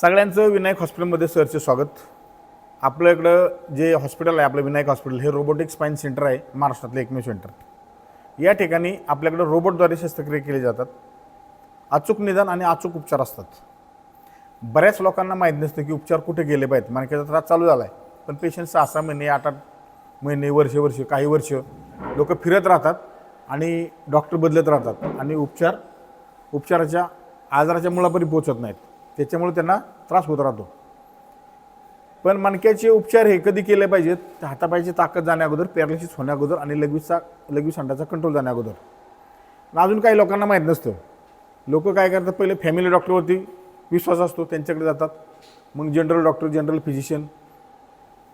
सगळ्यांचं विनायक हॉस्पिटलमध्ये सरचे स्वागत. आपलं इकडं जे हॉस्पिटल आहे आपलं विनायक हॉस्पिटल हे रोबोटिक स्पाईन सेंटर आहे महाराष्ट्रातलं एकमेव सेंटर. या ठिकाणी आपल्याकडं रोबोटद्वारे शस्त्रक्रिया केली जातात. अचूक निदान आणि अचूक उपचार असतात. बऱ्याच लोकांना माहीत नसतं की उपचार कुठे गेले पाहिजेत. मानक्याचा त्रास चालू झाला आहे पण पेशंट सहा सहा महिने आठ आठ महिने वर्ष वर्ष काही वर्ष लोक फिरत राहतात आणि डॉक्टर बदलत राहतात आणि उपचार उपचाराच्या आजाराच्या मुळापर्यंत पोचत नाहीत. त्याच्यामुळे त्यांना त्रास होत राहतो. पण मणक्याचे उपचार हे कधी केले पाहिजेत? हातापायची ताकद जाण्या अगोदर पॅरालिसिस होण्या अगोदर आणि लघवीचा लघवी सांडाचा कंट्रोल जाण्या अगोदर. आणि अजून काही लोकांना माहीत नसतं. लोक काय करतात? पहिले फॅमिली डॉक्टरवरती विश्वास असतो त्यांच्याकडे जातात. मग जनरल डॉक्टर जनरल फिजिशियन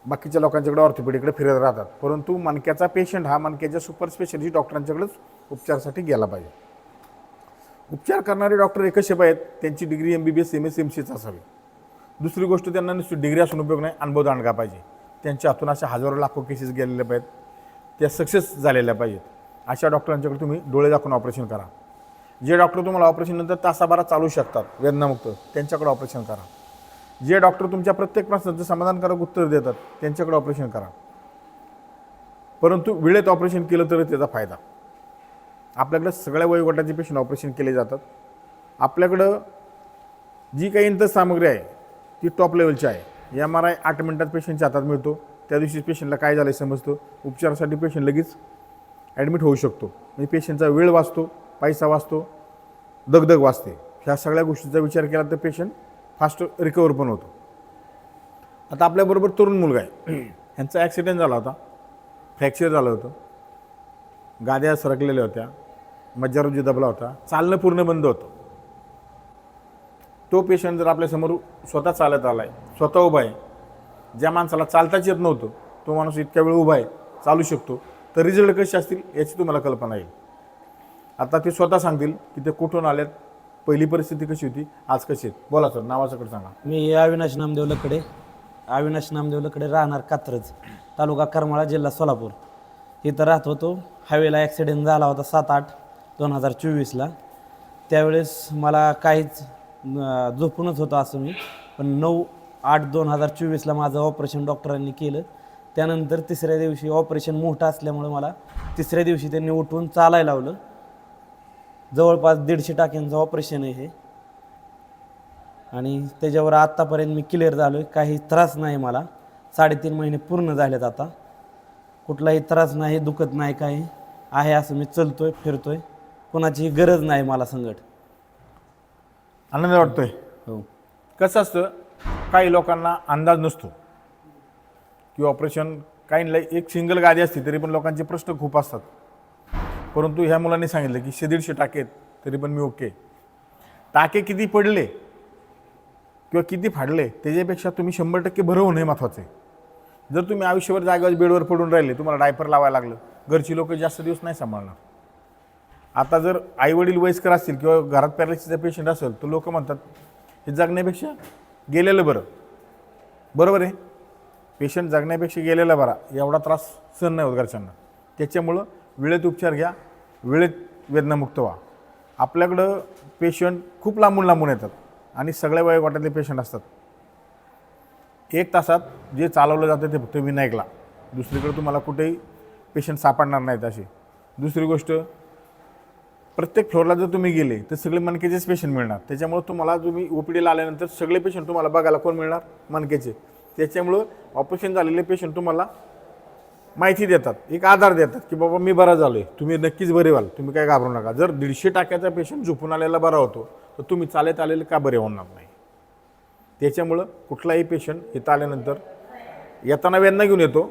बाकीच्या लोकांच्याकडे ऑर्थोपेडिकडे फिरत राहतात. परंतु मणक्याचा पेशंट हा मणक्याच्या सुपर स्पेशालिस्ट डॉक्टरांच्याकडेच उपचारासाठी गेला पाहिजे. उपचार करणारे डॉक्टर एकच शेप आहेत त्यांची degree M B B S M S MCh असावी. दुसरी गोष्ट त्यांना नुसती डिग्री असून उपयोग नाही अनुभव दांडगा पाहिजे. त्यांच्या हातून अशा हजारो लाखो केसेस गेलेल्या पाहिजेत. त्या सक्सेस झालेल्या पाहिजेत. अशा डॉक्टरांच्याकडे तुम्ही डोळे दाखवून ऑपरेशन करा. जे डॉक्टर तुम्हाला ऑपरेशन नंतर तासाभरात चालू शकतात वेदनामुक्त त्यांच्याकडे ऑपरेशन करा. जे डॉक्टर तुमच्या प्रत्येक प्रश्नाचं समाधानकारक उत्तर देतात त्यांच्याकडे ऑपरेशन करा. परंतु वेळेत ऑपरेशन केलं तरी त्याचा फायदा. आपल्याकडं सगळ्या वयोगटाचे पेशंट ऑपरेशन केले जातात. आपल्याकडं जी काही इंत सामग्री आहे ती टॉप लेवलची आहे. एम आर आय आठ मिनटात पेशंटच्या हातात मिळतो. त्या दिवशी पेशंटला काय झालं समजतं. उपचारासाठी पेशंट लगेच ॲडमिट होऊ शकतो. म्हणजे पेशंटचा वेळ वाचतो पैसा वाचतो दगदग वाचते. ह्या सगळ्या गोष्टीचा विचार केला तर पेशंट फास्ट रिकवर पण होतो. आता आपल्याबरोबर तरुण मुलगा आहे. ह्यांचा ॲक्सिडेंट झाला होता. फ्रॅक्चर झालं होतं. गाद्या सरकलेल्या होत्या. मज्जारोजी दबला होता चालणं पूर्ण बंद होतं. तो पेशंट जर आपल्यासमोर स्वतः चालत आला आहे स्वतः उभा आहे ज्या माणसाला चालताच येत नव्हतं तो माणूस इतक्या वेळ उभा आहे चालू शकतो तर रिझल्ट कसे असतील याची तुम्हाला कल्पना येईल. आता ते स्वतः सांगतील की ते कुठून आल्यात पहिली परिस्थिती कशी होती आज कशी आहेत. बोला सर नावाच्याकडे सांगा. मी अविनाश नामदेव लकडे अविनाश नामदेव लकडे राहणार कात्रज तालुका करमाळा जिल्हा सोलापूर. इथं राहत होतो. हायवेला ॲक्सिडेंट झाला होता सात आठ. दोन हजार चोवीसला. त्यावेळेस मला काहीच झोपूनच होतं असं मी. पण नऊ आठ दोन हजार चोवीसला माझं ऑपरेशन डॉक्टरांनी केलं. त्यानंतर तिसऱ्या दिवशी ऑपरेशन मोठं असल्यामुळे मला तिसऱ्या दिवशी त्यांनी उठून चालायला लावलं. जवळपास दीडशे टाक्यांचं ऑपरेशन आहे हे. आणि त्याच्यावर आत्तापर्यंत मी क्लिअर झालो आहे काही त्रास नाही मला. साडेतीन महिने पूर्ण झालेत आता. कुठलाही त्रास नाही दुखत नाही काही आहे असं मी चलतो आहे फिरतो आहे कोणाची गरज नाही मला संकट. आनंद वाटतोय. हो. कसं असतं काही लोकांना अंदाज नसतो. की ऑपरेशन काही एक सिंगल गादी असते तरी पण लोकांचे प्रश्न खूप असतात. परंतु ह्या मुलांनी सांगितलं की शे दीडशे टाके आहेत, तरी पण मी ओके टाके किती पडले किंवा किती फाडले त्याच्यापेक्षा तुम्ही शंभर टक्के होणं हे महत्त्वाचं आहे. जर तुम्ही आयुष्यभर जागेवर बेडवर पडून राहिले तुम्हाला डायपर लावायला लागलं घरची लोक जास्त दिवस नाही सांभाळणार. आता जर आईवडील वयस्कर असतील किंवा घरात पॅरालिसिसचा पेशंट असेल तर लोक म्हणतात हे जगण्यापेक्षा गेलेलं बरं. बरोबर आहे. पेशंट जगण्यापेक्षा गेलेला बरा एवढा त्रास सहन नाही होत घरच्यांना. त्याच्यामुळं वेळेत उपचार घ्या वेळेत वेदनामुक्त व्हा. आपल्याकडं पेशंट खूप लांबून लांबून येतात आणि सगळ्या वयोगटातले पेशंट असतात. एक तासात जे चालवलं जातं ते फक्त विनायकला. दुसरीकडे तुम्हाला कुठेही पेशंट सापडणार नाहीत असे. दुसरी गोष्ट प्रत्येक फ्लोअरला जर तुम्ही गेले तर सगळे मनकेचेच पेशंट मिळणार. त्याच्यामुळं तुम्हाला तुम्ही ओ पी डीला आल्यानंतर सगळे पेशंट तुम्हाला बघायला कोण मिळणार? मनकेचे त्याच्यामुळं ऑपरेशन झालेले पेशंट तुम्हाला माहिती देतात एक आधार देतात की बाबा मी बरा झालो आहे तुम्ही नक्कीच बरे व्हाल. तुम्ही काय घाबरू नका. जर दीडशे टाक्याचा पेशंट झोपून आलेला बरा होतो तर तुम्ही चालत आलेले का बरे होणार नाही? त्याच्यामुळं कुठलाही पेशंट इथं आल्यानंतर येताना वेदना घेऊन येतो.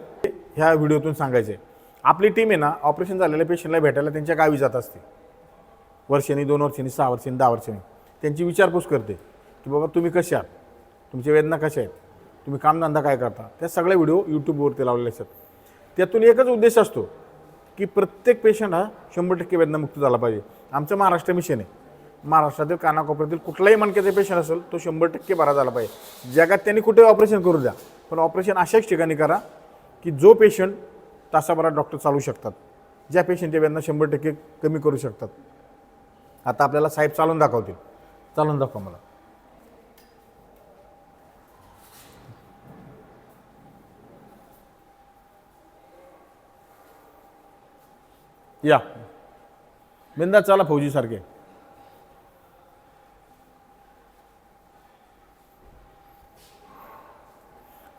ह्या व्हिडिओतून सांगायचं आहे आपली टीम आहे ना ऑपरेशन झालेल्या पेशंटला भेटायला त्यांच्या गावी जात असते. वर्षांनी दोन वर्षांनी सहा वर्षांनी दहा वर्षांनी. त्यांची विचारपूस करते की बाबा तुम्ही कसे आहात? तुमच्या वेदना कशा आहेत? तुम्ही कामधंदा काय करता? त्या सगळ्या व्हिडिओ यूट्यूबवरती लावलेले असतात. त्यातून एकच उद्देश असतो की प्रत्येक पेशंट हा शंभर टक्के वेदनामुक्त झाला पाहिजे. आमचं महाराष्ट्र मिशन आहे. महाराष्ट्रातील कानाकोपऱ्यातील कुठलाही मणक्याचा पेशंट असेल तो शंभर टक्के बरा झाला पाहिजे. जगात त्यांनी कुठे ऑपरेशन करू द्या? पण ऑपरेशन अशाच ठिकाणी करा की जो पेशंट तासाभरात डॉक्टर चालू शकतात. ज्या पेशंटच्या वेदना शंभर टक्के कमी करू शकतात. आता आपल्याला साहेब चालून दाखवतील. चालून दाखवा मला. या. बिंदा चला फौजी सारखे.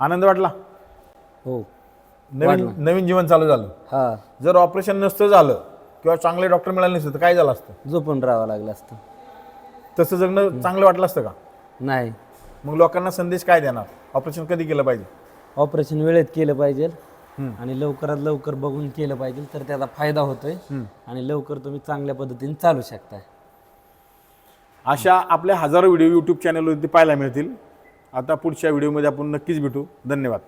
आनंद वाटला? हो. नवीन नवीन जीवन चालू झालं. हा. जर ऑपरेशन नसतं झालं किंवा चांगले डॉक्टर मिळाले नसते तर काय झालं असतं? झोपून राहावं लागलं असतं. तसं जगणं चांगलं वाटलं असतं का? नाही. मग लोकांना संदेश काय देणार? ऑपरेशन कधी केलं पाहिजे? ऑपरेशन वेळेत केलं पाहिजे. आणि लवकरात लवकर बघून केलं पाहिजे तर त्याचा फायदा होतोय. आणि लवकर तुम्ही चांगल्या पद्धतीने चालू शकताय. अशा आपल्या हजारो व्हिडिओ यूट्यूब चॅनलवरती पाहायला मिळतील. आता पुढच्या व्हिडिओमध्ये आपण नक्कीच भेटू. धन्यवाद.